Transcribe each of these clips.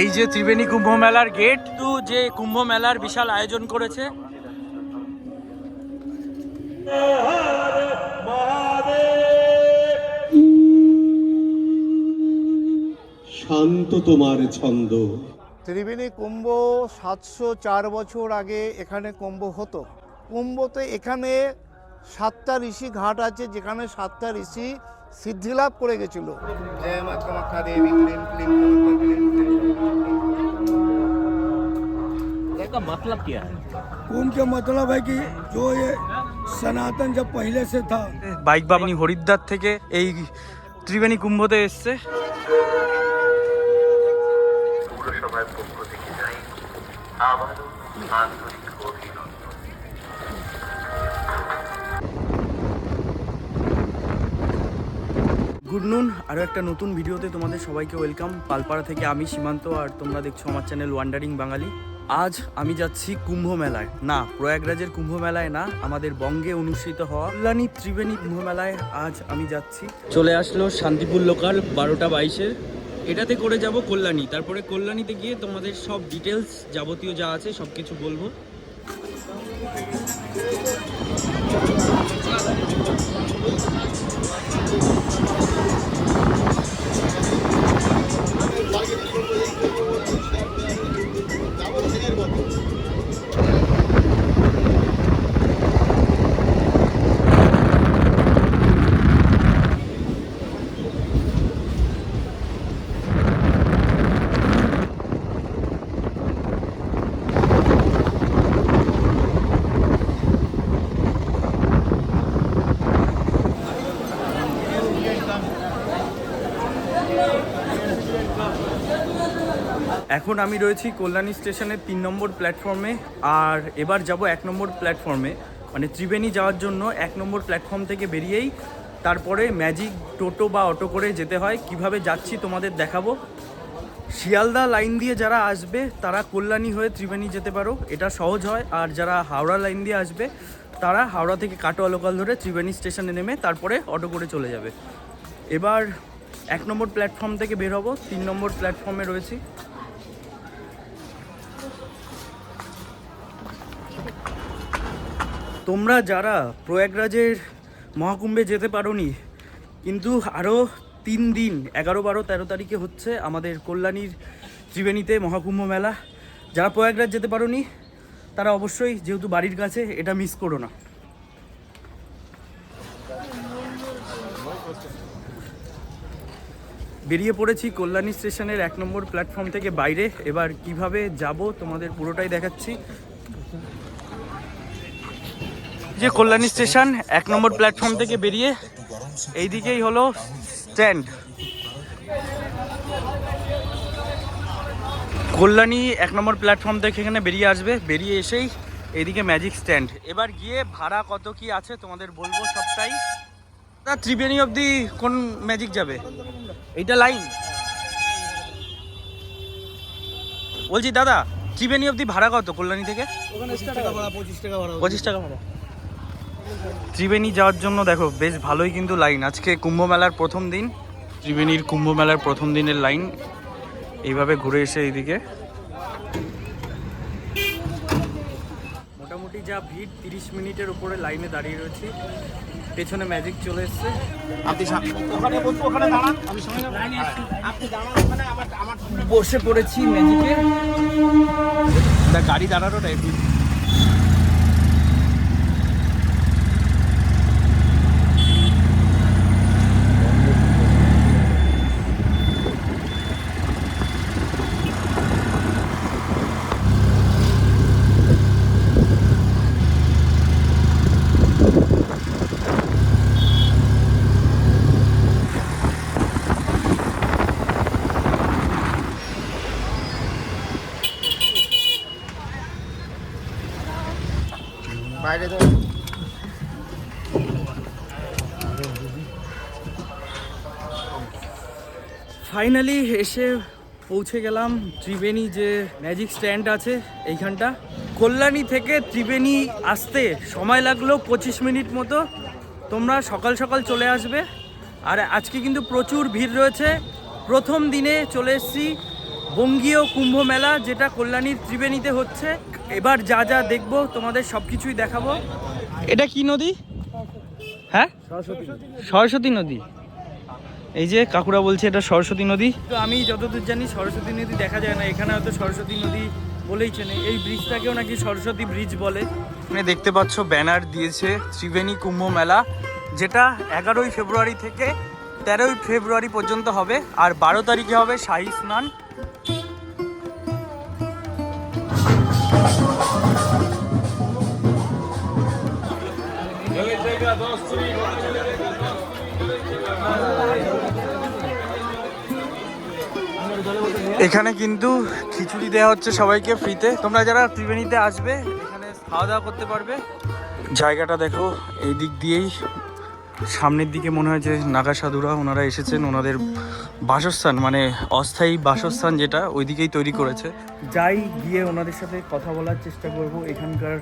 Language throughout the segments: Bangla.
এই যে ত্রিবেণী কুম্ভ মেলার গেট টু যে কুম্ভ মেলার বিশাল আয়োজন করেছে। শান্ত তোমার ছন্দ। ত্রিবেণী কুম্ভ সাতশো চার বছর আগে এখানে কুম্ভ হতো। কুম্ভতে এখানে সাতটা ঋষি ঘাট আছে যেখানে সাতটা ঋষি সিদ্ধিলাভ করে গেছিল। জয় মা কামাখ্যা দেবী ক্লিন ক্লিন मतलब क्या है कुंभ का मतलब है कि जो ये सनातन जब पहले से था বাইক বাবনি হরিদ্বার থেকে এই ত্রিবেণী কুম্ভতে এসছে পৌরসভার পক্ষ থেকে যাই আবারও আন্তরিক গুড নুন। আরও একটা নতুন ভিডিওতে তোমাদের সবাইকে ওয়েলকাম। পালপাড়া থেকে আমি সীমান্ত আর তোমরা দেখছ আমার চ্যানেল ওয়ান্ডারিং বাঙালি। আজ আমি যাচ্ছি কুম্ভ মেলায়। না, প্রয়াগরাজের কুম্ভ মেলায় না, আমাদের বঙ্গে অনুষ্ঠিত হওয়া কল্যাণী ত্রিবেণী কুম্ভ মেলায় আজ আমি যাচ্ছি। চলে আসলো শান্তিপুর লোকাল বারোটা বাইশের এটাতে করে যাব কল্যাণী। তারপরে কল্যাণীতে গিয়ে তোমাদের সব ডিটেলস যাবতীয় যা আছে সব কিছু বলব। এখন আমি রয়েছি কল্যাণী স্টেশনের তিন নম্বর প্ল্যাটফর্মে, আর এবার যাব এক নম্বর প্ল্যাটফর্মে। মানে ত্রিবেণী যাওয়ার জন্য এক নম্বর প্ল্যাটফর্ম থেকে বেরিয়েই তারপরে ম্যাজিক টোটো বা অটো করে যেতে হয়। কীভাবে যাচ্ছি তোমাদের দেখাবো। শিয়ালদা লাইন দিয়ে যারা আসবে, তারা কল্যাণী হয়ে ত্রিবেণী যেতে পারো। এটা সহজ হয়। আর যারা হাওড়া লাইন দিয়ে আসবে, তারা হাওড়া থেকে কাটোয়া লোকাল ধরে ত্রিবেণী স্টেশনে নেমে তারপরে অটো করে চলে যাবে। এবার এক নম্বর প্ল্যাটফর্ম থেকে বের হব, তিন নম্বর প্ল্যাটফর্মে রয়েছি। তোমরা যারা প্রয়াগরাজের মহাকুম্ভে যেতে পারোনি, কিন্তু আরও তিন দিন, এগারো, বারো, তেরো তারিখে হচ্ছে আমাদের কল্যাণীর ত্রিবেণীতে মহাকুম্ভ মেলা। যারা প্রয়াগরাজ যেতে পারোনি, তারা অবশ্যই যেহেতু বাড়ির কাছে, এটা মিস করো না। বেরিয়ে পড়েছি কল্যাণী স্টেশনের এক নম্বর প্ল্যাটফর্ম থেকে বাইরে। এবার কীভাবে যাব তোমাদের পুরোটাই দেখাচ্ছি। যে কল্যাণী স্টেশন, এক নম্বর প্ল্যাটফর্ম থেকে বেরিয়ে এই দিকেই হলো স্ট্যান্ড। কল্যাণী এক নম্বর প্ল্যাটফর্ম থেকে এখানে বেরিয়ে আসবে, বেরিয়ে এসেই এইদিকে ম্যাজিক স্ট্যান্ড এবার গিয়ে ভাড়া কত কি আছে তোমাদের বলব সবটাই। না, ত্রিবেণী অবধি কোন ম্যাজিক যাবে? এইটা লাইন বলছি, দাদা, ত্রিবেণী অবধি ভাড়া কত কল্যাণী থেকে? পঁচিশ টাকা ভাড়া। ত্রিবেণী যাওয়ার জন্য দেখো, বেশ ভালোই কিন্তু লাইন আজকে কুম্ভ মেলার প্রথম দিন। ত্রিবেণীর কুম্ভ মেলার প্রথম দিনের লাইন এইভাবে ঘুরে এসে এইদিকে যা ভিড় তিরিশ মিনিটের উপরে লাইনে দাঁড়িয়ে রয়েছে। পেছনে ম্যাজিক চলে এসছে। বসে পড়েছি ম্যাজিকে। গাড়ি দাঁড়ানোটা একটু ফাইনালি এসে পৌঁছে গেলাম ত্রিবেণী যে ম্যাজিক স্ট্যান্ড আছে এইখানটা। কল্যাণী থেকে ত্রিবেণী আসতে সময় লাগল পঁচিশ মিনিট মতো। তোমরা সকাল সকাল চলে আসবে। আর আজকে কিন্তু প্রচুর ভিড় রয়েছে। প্রথম দিনে চলে এসেছি বঙ্গীয় কুম্ভ মেলা যেটা কল্যাণীর ত্রিবেণীতে হচ্ছে। এবার যা যা দেখব তোমাদের সব কিছুই দেখাবো। এটা কি নদী? হ্যাঁ? সরস্বতী নদী। এই যে কাকুরা বলছে এটা সরস্বতী নদী। তো আমি যতদূর জানি সরস্বতী নদী দেখা যায় না এখানে হয়তো সরস্বতী নদী বলেই চেনে। এই ব্রিজটাকেও নাকি সরস্বতী ব্রিজ বলে। এখানে দেখতে পাচ্ছ ব্যানার দিয়েছে ত্রিবেণী কুম্ভ মেলা যেটা এগারোই ফেব্রুয়ারি থেকে তেরোই ফেব্রুয়ারি পর্যন্ত হবে আর বারো তারিখে হবে শাহী স্নান। এখানে কিন্তু খিচুড়ি দেওয়া হচ্ছে সবাইকে ফ্রিতে। তোমরা যারা ত্রিবেণীতে আসবে, এখানে খাওয়া দাওয়া করতে পারবে। জায়গাটা দেখো এই দিক দিয়েই সামনের দিকে মনে হয় যে নাগা সাধুরা ওনারা এসেছেন ওনাদের বাসস্থান মানে অস্থায়ী বাসস্থান যেটা ওই দিকেই তৈরি করেছে যাই গিয়ে ওনাদের সাথে কথা বলার চেষ্টা করব এখানকার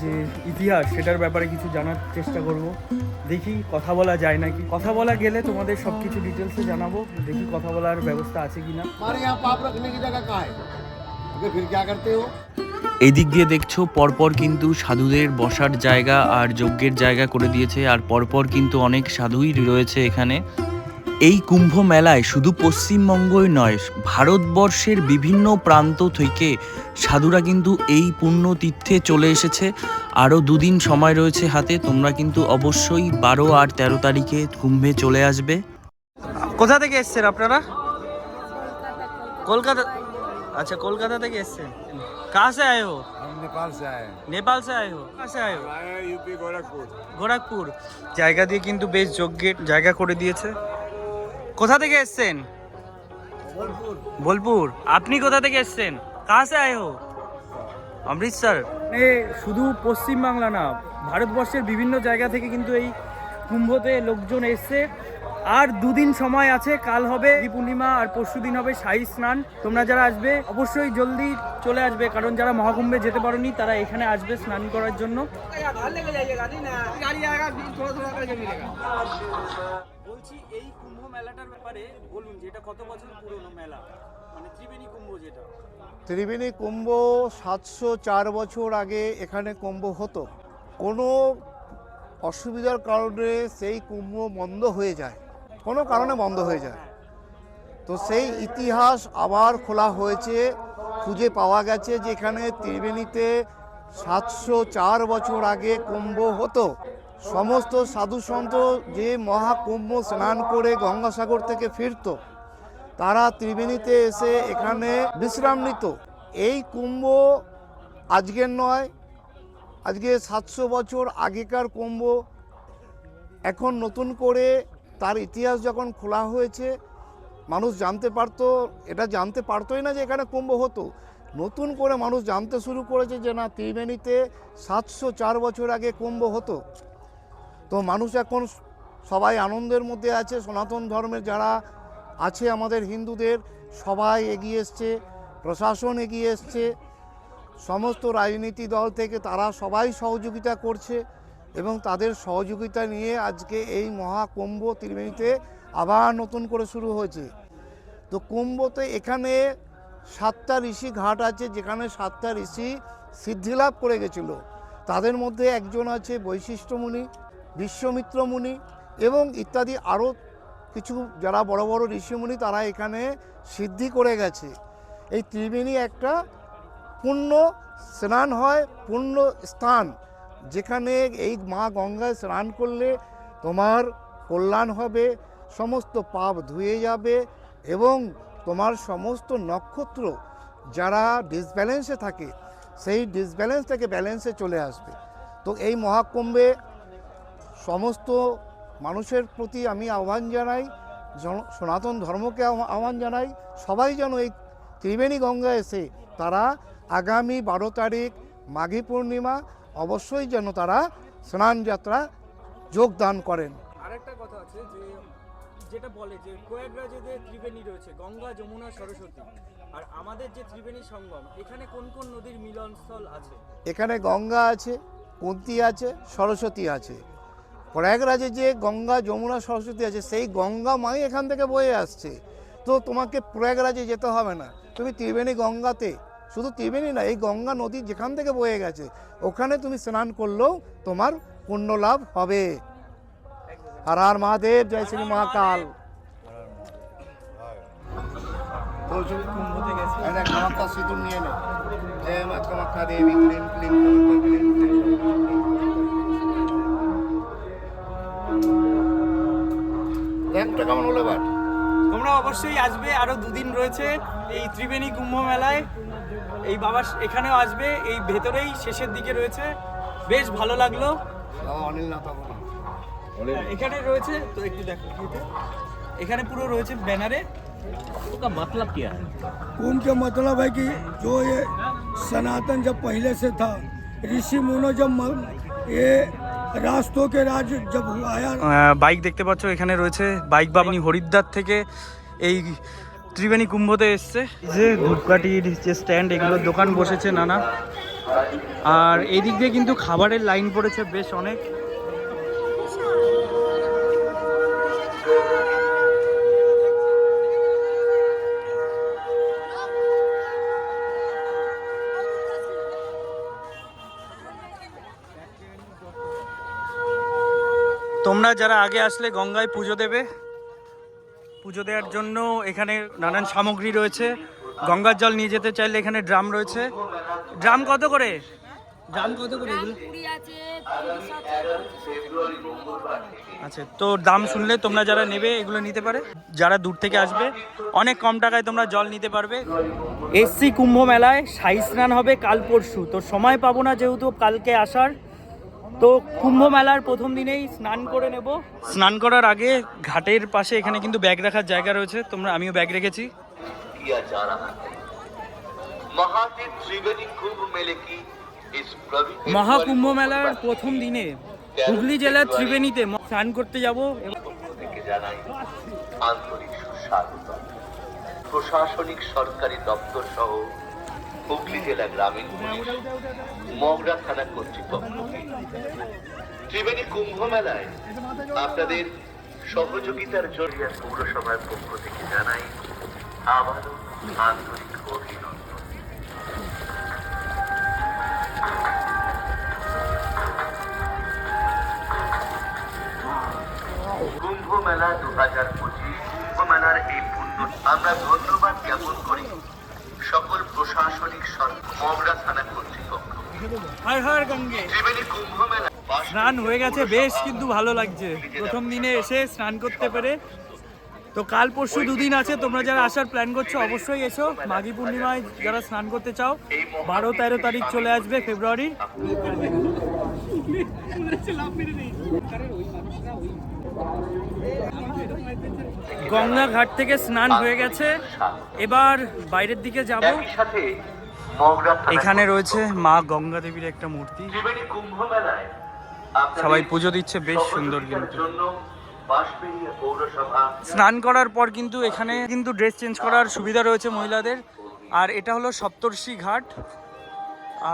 যে ইতিহাস সেটার ব্যাপারে কিছু জানার চেষ্টা করব দেখি কথা বলা যায় নাকি কথা বলা গেলে তোমাদের সব কিছু ডিটেলসে জানাবো দেখি কথা বলার ব্যবস্থা আছে কিনা हमारे यहाँ पाप रखने की जगह कहाँ है तो फिर क्या करते हो এই দিক দিয়ে দেখছ, পরপর কিন্তু সাধুদের বসার জায়গা আর যজ্ঞের জায়গা করে দিয়েছে, আর পরপর কিন্তু অনেক সাধুই রয়েছে এখানে। এই কুম্ভ মেলায় শুধু পশ্চিমবঙ্গই নয়, ভারতবর্ষের বিভিন্ন প্রান্ত থেকে সাধুরা কিন্তু এই পুণ্য তীর্থে চলে এসেছে। আরও দুদিন সময় রয়েছে হাতে, তোমরা কিন্তু অবশ্যই বারো আর তেরো তারিখে কুম্ভে চলে আসবে। কোথা থেকে এসছেন আপনারা? কলকাতা अच्छा कोलकाता तक एससे कहाँ से आए हो हम नेपाल से आए नेपाल से आए हो कहाँ से आए हो यूपी गोरखपुर গোরখপুর জায়গা দিয়ে কিন্তু বেশ যজ্ঞের জায়গা করে দিয়েছে কোথা থেকে এসছেন বোলপুর আপনি কোথা থেকে এসছেন কাহা সে আয়ে হো অমৃতসর শুধু পশ্চিম বাংলা না ভারতবর্ষের বিভিন্ন জায়গা থেকে কিন্তু এই কুম্ভতে লোকজন এসছে আর দুদিন সময় আছে, কাল হবে পূর্ণিমা আর পরশু দিন হবে শাহী স্নান। তোমরা যারা আসবে, অবশ্যই জলদি চলে আসবে, কারণ যারা মহাকুম্ভে যেতে পারোনি, তারা এখানে আসবে স্নান করার জন্য। বলছি, এই কুম্ভ মেলাটার ব্যাপারে বলুন কত বছর পুরনো মেলা? মানে ত্রিবেণী কুম্ভ সাতশো চার বছর আগে এখানে কুম্ভ হতো। কোনো অসুবিধার কারণে সেই কুম্ভ বন্ধ হয়ে যায়। কোনো কারণে বন্ধ হয়ে যায়। তো সেই ইতিহাস আবার খোলা হয়েছে, খুঁজে পাওয়া গেছে যে এখানে ত্রিবেণীতে সাতশো চার বছর আগে কুম্ভ হতো। সমস্ত সাধু সন্ত যে মহাকুম্ভ স্নান করে গঙ্গাসাগর থেকে ফিরতো, তারা ত্রিবেণীতে এসে এখানে বিশ্রাম নিত। এই কুম্ভ আজকের নয়, আজকে সাতশো বছর আগেকার কুম্ভ। এখন নতুন করে তার ইতিহাস যখন খোলা হয়েছে, মানুষ জানতে পারতো, এটা জানতে পারতোই না যে এখানে কুম্ভ হতো। নতুন করে মানুষ জানতে শুরু করেছে যে না, ত্রিবেণীতে সাতশো চার বছর আগে কুম্ভ হতো। তো মানুষ এখন সবাই আনন্দের মধ্যে আছে, সনাতন ধর্মের যারা আছে আমাদের হিন্দুদের, সবাই এগিয়ে এসছে, প্রশাসন এগিয়ে এসছে, সমস্ত রাজনীতি দল থেকে তারা সবাই সহযোগিতা করছে। এবং তাদের সহযোগিতা নিয়ে আজকে এই মহাকুম্ভ ত্রিবেণীতে আবার নতুন করে শুরু হয়েছে। তো কুম্ভতে এখানে সাতটা ঋষি ঘাট আছে, যেখানে সাতটা ঋষি সিদ্ধিলাভ করে গেছিল। তাদের মধ্যে একজন আছে বৈশিষ্ট্য মুনি বিশ্বমিত্র মুনি এবং ইত্যাদি আরও কিছু যারা বড় বড় ঋষিমুনি তারা এখানে সিদ্ধি করে গেছে। এই ত্রিবেণী একটা পুণ্য স্নান হয়, পুণ্য স্থান। যেখানে এই মা গঙ্গায় স্নান করলে তোমার কল্যাণ হবে, সমস্ত পাপ ধুয়ে যাবে এবং তোমার সমস্ত নক্ষত্র যারা ডিসব্যালেন্সে থাকে, সেই ডিসব্যালেন্স থেকে ব্যালেন্সে চলে আসবে। তো এই মহাকুম্ভে সমস্ত মানুষের প্রতি আমি আহ্বান জানাই সনাতন ধর্মকে আহ্বান জানাই, সবাই যেন এই ত্রিবেণী গঙ্গা এসে তারা আগামী বারো তারিখ মাঘী পূর্ণিমা অবশ্যই যেন তারা স্নান যাত্রা যোগদান করেন। আরেকটা কথা আছে যে যেটা বলে যে প্রয়াগরাজে যে ত্রিবেণী রয়েছে গঙ্গা যমুনা সরস্বতী। আর আমাদের যে ত্রিবেণী সঙ্গম এখানে কোন কোন নদীর মিলনস্থল আছে? এখানে গঙ্গা আছে কুন্তি আছে সরস্বতী আছে। প্রয়াগরাজে যে গঙ্গা যমুনা সরস্বতী আছে সেই গঙ্গা মাই এখান থেকে বয়ে আসছে। তো তোমাকে প্রয়াগরাজে যেতে হবে না। তুমি ত্রিবেণী গঙ্গাতে শুধু ত্রিবেণী না এই গঙ্গা নদী যেখান থেকে বয়ে গেছে ওখানে তুমি স্নান করলেও তোমার পুণ্য লাভ হবে। আর আর মহাদেব জয় শ্রী মহাকাল। সিঁদুর নিয়ে নে জয় মা Kamakhya Devi clean clean clean র্যাম্পটা কেমন হলো এবার। তোমরা অবশ্যই আসবে আরও দুদিন রয়েছে এই ত্রিবেণী কুম্ভ মেলায়। এই বাবা এখানেও আসবে এই ভেতরেই শেষের দিকে রয়েছে বেশ ভালো লাগলো অনিল না তখন এখানে রয়েছে তো একটু দেখো এখানে পুরো রয়েছে ব্যানারে उसका मतलब क्या है कुंभ का मतलब है कि जो ये सनातन जब पहले से था ऋषि मुनो जब म- ये रास्तों के राज जब आया বাইক দেখতে পাচ্ছ এখানে রয়েছে বাইক বাবানি হরিদ্বার থেকে এই ত্রিবেণী কুম্ভতে এসছে। যে ধূপকাঠির যে স্ট্যান্ড এগুলোর দোকান বসেছে, নানা। আর এদিক দিয়ে কিন্তু খাবারের লাইন পড়েছে বেশ অনেক। তোমরা যারা আগে আসলে গঙ্গায় পুজো দেবে পুজো দেওয়ার জন্য এখানে নানান সামগ্রী রয়েছে। গঙ্গার জল নিয়ে যেতে চাইলে এখানে ড্রাম রয়েছে। ড্রাম কত করে? ড্রাম কত করে এগুলো? আচ্ছা তো দাম শুনলে তোমরা যারা নেবে এগুলো নিতে পারে। যারা দূর থেকে আসবে অনেক কম টাকায় তোমরা জল নিতে পারবে। এসসি কুম্ভ মেলায় সাই স্নান হবে কাল পরশু। তো সময় পাবো না যেহেতু কালকে আসার। তো কুম্ভ মেলার প্রথম দিনেই স্নান করে নেব। স্নান করার আগে ঘাটের পাশে এখানে কিন্তু ব্যাগ রাখার জায়গা রয়েছে। তোমরা আমিও ব্যাগ রেখেছি। মহাকুম্ভ মেলার প্রথম দিনে হুগলি জেলার ত্রিবেণীতে স্নান করতে যাব প্রশাসনিক সরকারি দপ্তর সহ হুগলি জেলা গ্রামীণ পুলিশ মগরা থানা কর্তৃপক্ষকে ত্রিবেণী কুম্ভ মেলায় আপনাদের সহযোগিতার জন্য পৌরসভার পক্ষ থেকে জানাই আবারও আন্তরিক অভিনন্দন। হয়ে গেছে, বেশ কিন্তু ভালো লাগছে। প্রথম দিনে এসে স্নান করতে পেরে। তো কাল পরশু দুদিন আছে, তোমরা যারা আসার প্ল্যান করছ, অবশ্যই এসো। মাঘী পূর্ণিমায় যারা স্নান করতে চাও, বারো, তেরো তারিখ চলে আসবে ফেব্রুয়ারি গঙ্গা ঘাট থেকে স্নান হয়ে গেছে। এবার বাইরের দিকে যাব। এখানে রয়েছে মা গঙ্গা দেবীর একটা মূর্তি। কুম্ভ মেলায় সবাই পুজো দিচ্ছে বেশ সুন্দর কিন্তু। স্নান করার পর কিন্তু এখানে কিন্তু ড্রেস চেঞ্জ করার সুবিধা রয়েছে মহিলাদের। আর এটা হলো সপ্তর্ষি ঘাট।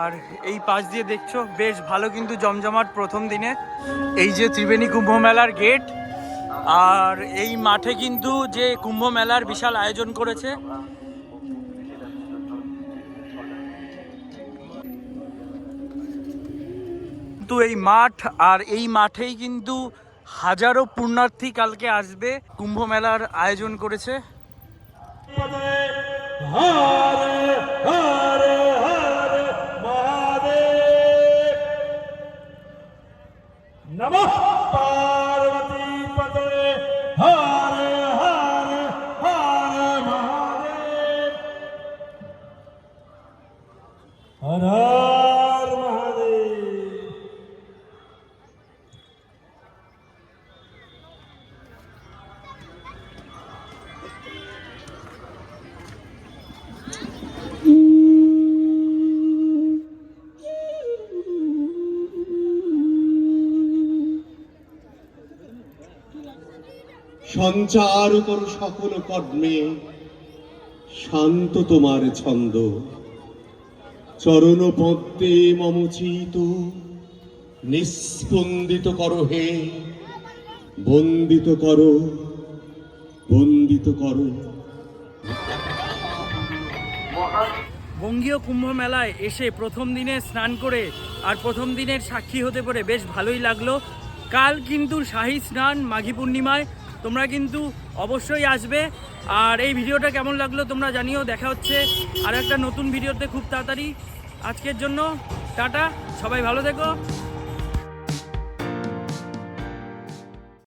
আর এই পাশ দিয়ে দেখছ বেশ ভালো কিন্তু জমজমাট প্রথম দিনে। এই যে ত্রিবেণী কুম্ভ মেলার গেট। আর এই মাঠে কিন্তু যে কুম্ভ মেলার বিশাল আয়োজন করেছে কিন্তু এই মাঠ আর এই মাঠেই কিন্তু হাজারো পুণ্যার্থী কালকে আসবে। কুম্ভ মেলার আয়োজন করেছে। সঞ্চার করো সকল কর্মে। শান্ত তোমার ছন্দ। চরণ পদ্মে মমচিত নিস্পন্দিত করো হে। বন্দিত করো। বন্দিত করো। বঙ্গীয় কুম্ভ মেলায় এসে প্রথম দিনে স্নান করে আর প্রথম দিনের সাক্ষী হতে পারে বেশ ভালোই লাগল। কাল কিন্তু শাহী স্নান, মাঘী পূর্ণিমায় তোমরা কিন্তু অবশ্যই আসবে। আর এই ভিডিওটা কেমন লাগল তোমরা জানিও। দেখা হচ্ছে আর একটা নতুন ভিডিওতে খুব তাড়াতাড়ি। আজকের জন্য টাটা, সবাই ভালো থেকো।